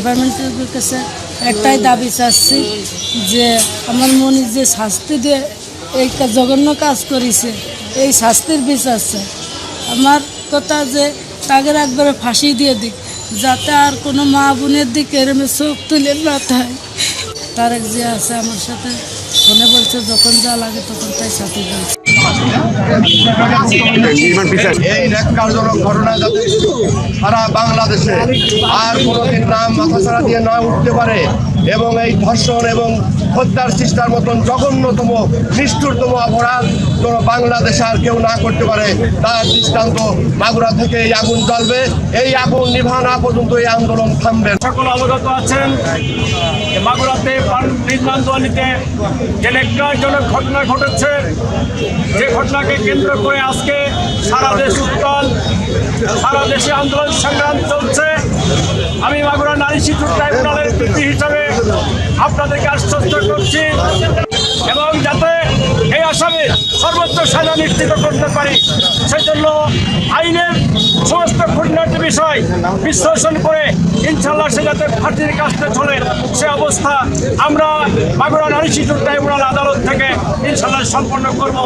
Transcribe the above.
ডিপার্টমেন্টের কাছে একটাই দাবি চাচ্ছি যে আমার মনে যে শাস্তি দিয়ে এই জঘন্য কাজ করেছে, এই শাস্তির বিচার চাই আমার কথা যে তাকে একবারে ফাঁসি দিয়ে দিক, যাতে আর কোনো মা বোনের দিকে এরমে চোখ তুলে না থাকে তারেক যে আছে আমার সাথে। ফোনে বলছে যখন যা লাগে তখন তাই সাথে বলছে নির্মাণ এই ঘটনা যাতে সারা বাংলাদেশে আর কোনোদিন নাম মাথাছাড়া দিয়ে না উঠতে পারে এবং এই ধর্ষণ এবং হত্যার চেষ্টার মতন জঘন্যতম নিষ্ঠুরতম অপরাধ বাংলাদেশে আর কেউ না করতে পারে তার দৃষ্টান্ত মাগুরা থেকে এই আগুন জ্বলবে। এই আগুন নিভা না পর্যন্ত এই আন্দোলন থামবে সকল অবগত আছেন মাগুরাতে নির্মাণ দোয়ানিতে যে ন্যাক্কারজনক ঘটনা ঘটেছে। যে ঘটনাকে কেন্দ্র করে আজকে সারা দেশ উত্তাল, সারা দেশে আন্দোলন সংগ্রাম চলছে। আমি মাগুরা নারী শিশু ট্রাইব্যুনালের ব্যক্তি হিসাবে আপনাদেরকে আশ্বস্ত করছি এবং যাতে এই আসামে সর্বোচ্চ সাজা নিশ্চিত করতে পারি সেই বিষয় বিশ্লেষণ করে ইনশাল্লাহ সে যাতে ফাঁসির কাজটা চলে, সে অবস্থা আমরা মাগুরা নারী শিশু ট্রাইব্যুনাল আদালত থেকে ইনশাল্লাহ সম্পন্ন করব।